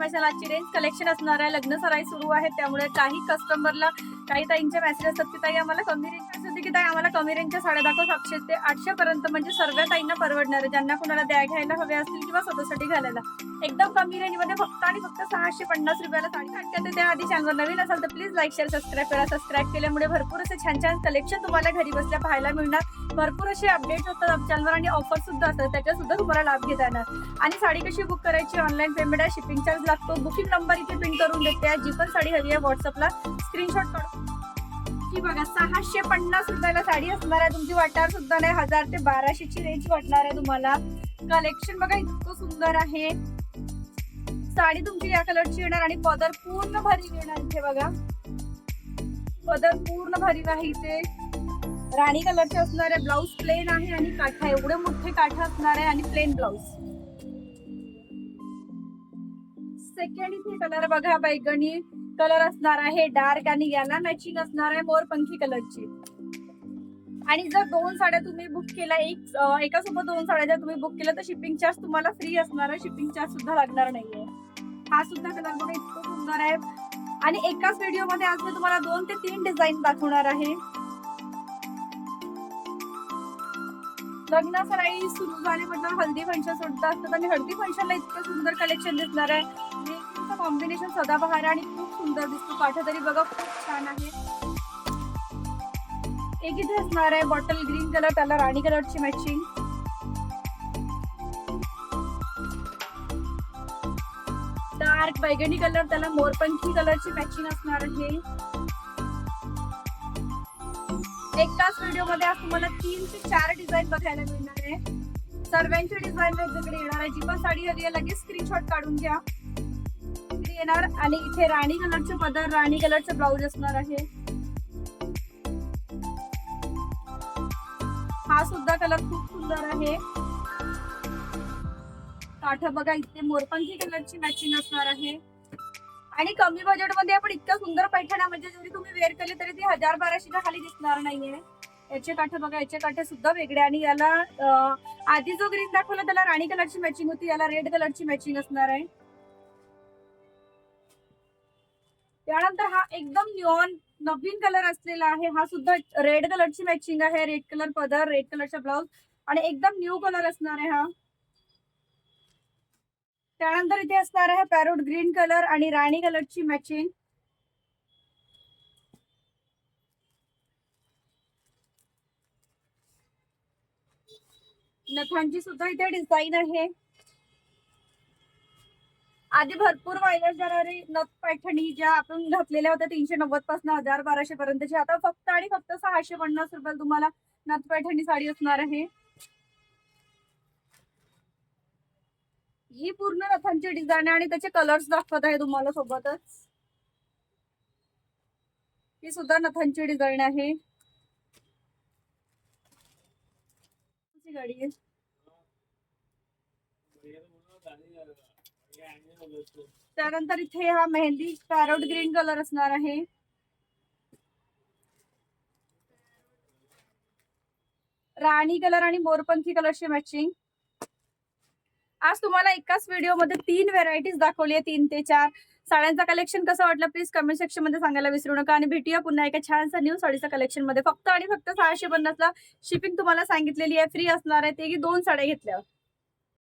माझ्या चॅनलची range collection असणार आहे लग्न सराई सुरू आहे त्यामुळे काही कस्टमरला काही ताईंचे मेसेज असतात की ताई आम्हाला कमी रेंज होती की ताई आम्हाला कमी रेंजच्या साड्या दाखव सातशे ते आठशे पर्यंत म्हणजे सर्व ताईंना परवडणार आहे. ज्यांना कुणाला द्या घ्यायला हवे असतील किंवा स्वतःसाठी घालायला. एकदम कमी रेंजमध्ये फक्त आणि फक्त सहाशे पन्नास रुपयाला साडी भेटते तर त्याआधी चॅनल नवीन असाल तर प्लीज लाईक शेअर सबस्क्राईब करा. सबस्क्राईब केल्यामुळे भरपूर असे छान छान कलेक्शन तुम्हाला घरी बसल्या पाहायला मिळणार. भरपूर असे अपडेट होतात चॅनलवर आणि ऑफर सुद्धा असतात. त्याच्या सुद्धा तुम्हाला लाभ घेता येणार. आणि साडी कशी बुक करायची? ऑनलाईन पेमेंट आहे. शिपिंग चार्ज लागतो. बुकिंग नंबर इथे प्रिंट करून देते. आहे. जी पण साडी हवी आहे व्हॉट्सअपला स्क्रीनशॉट काढून ही बघा सहाशे पन्नास रुपयाला साडी असणार आहे. तुमची वाटार सुद्धा नाही हजार ते बाराशेची रेंज वाटणार आहे तुम्हाला. कलेक्शन बघा इतकं सुंदर आहे. साडी तुमची या कलरची येणार आणि पदर पूर्ण भरीव येणार इथे बघा. पदर पूर्ण भरीव आहे इथे. राणी कलरचे असणार आहे ब्लाऊज प्लेन आहे आणि काठा एवढे मोठे काठा असणार आहे आणि प्लेन ब्लाऊज सेकंड इथे कलर बघा बैगणी कलर असणार आहे डार्क आणि याला मॅचिंग असणार आहे मोरपंखी कलरची आणि जर दोन साड्या तुम्ही बुक केल्या एक एका सोबत दोन साड्या जर तुम्ही बुक केल्या तर शिपिंग चार्ज तुम्हाला फ्री असणार आहे. शिपिंग चार्ज सुद्धा लागणार नाहीये. हा सुद्धा कलर बघा इतकं सुंदर आहे. आणि एकाच व्हिडिओमध्ये आज मी तुम्हाला दोन ते तीन डिझाईन दाखवणार आहे. लग्न सराई सुरू झाली म्हटलं हल्दी फंक्शन सुद्धा असतात आणि हळदी फंक्शनला इतकं सुंदर कलेक्शन दिसणार आहे. कॉम्बिनेशन सदाबहार आणि खूप सुंदर दिसतो. काठा तरी बघा खूप छान आहे. एक इथे असणार आहे. बॉटल ग्रीन कलर त्याला राणी कलरची मॅचिंग डार्क बैगणी कलर त्याला मोरपंखी कलरची मॅचिंग असणार आहे. एकाच व्हिडिओमध्ये आज तुम्हाला तीन ते चार डिझाईन बघायला मिळणार आहे. सर्वांचे डिझाईन वेगवेगळे येणार आहे. जी पण साडी हवी आहे लगेच स्क्रीनशॉट काढून घ्या. येणार आणि इथे राणी कलरचे पदर राणी कलरचे ब्लाऊज असणार आहे. हा सुद्धा कलर खूप सुंदर आहे. काठ बघा इथे मोरपंखी कलरची मॅचिंग असणार आहे. आणि कमी बजेटमध्ये आपण इतका सुंदर पैठण्या म्हणजे जरी तुम्ही वेअर केली तरी ती हजार बाराशेच्या खाली दिसणार नाहीये. याचे काठे बघा याचे काठे सुद्धा वेगळे आणि याला आधी जो ग्रीन दाखवला त्याला राणी कलरची मॅचिंग होती याला रेड कलरची मॅचिंग असणार आहे. त्यानंतर हा एकदम न्यून नवीन कलर असलेला आहे. हा सुद्धा रेड कलरची मॅचिंग आहे रेड कलर पदर रेड कलरचा ब्लाउज आणि एकदम न्यू कलर असणार आहे हा. त्यानंतर इथे असणार आहे पॅरोट ग्रीन कलर आणि राणी कलरची मॅचिंग. नथांची सुद्धा इथे डिझाईन आहे. आधी भरपूर वायरस जाणारी नथ पैठणी ज्या आपण घातलेल्या होत्या तीनशे नव्वदपासून हजार बाराशे पर्यंतची. आता फक्त आणि फक्त सहाशे पन्नास रुपयाला तुम्हाला नथ पैठणी साडी असणार आहे. ही पूर्ण रथांची डिझाईन आहे आणि त्याचे कलर्स दाखवत आहे तुम्हाला सोबतच. ही सुद्धा नथांची डिझाईन आहे. गाडी आहे? त्यानंतर इथे हा मेहंदी पॅरोट ग्रीन कलर असणार आहे. राणी कलर आणि मोरपंखी कलरची मॅचिंग आज तुम्हाला एकाच व्हिडिओमध्ये तीन व्हेरायटीज दाखवली आहे तीन ते चार. साड्यांचा कलेक्शन कसं वाटलं? प्लीज कमेंट सेक्शनमध्ये सांगायला विसरू नका. आणि भेटूया पुन्हा एका छानसा न्यू साडीचा कलेक्शनमध्ये. फक्त आणि फक्त सहाशे पन्नासला शिपिंग तुम्हाला सांगितलेली आहे. फ्री असणार आहे. ते दोन साड्या घेतल्यावर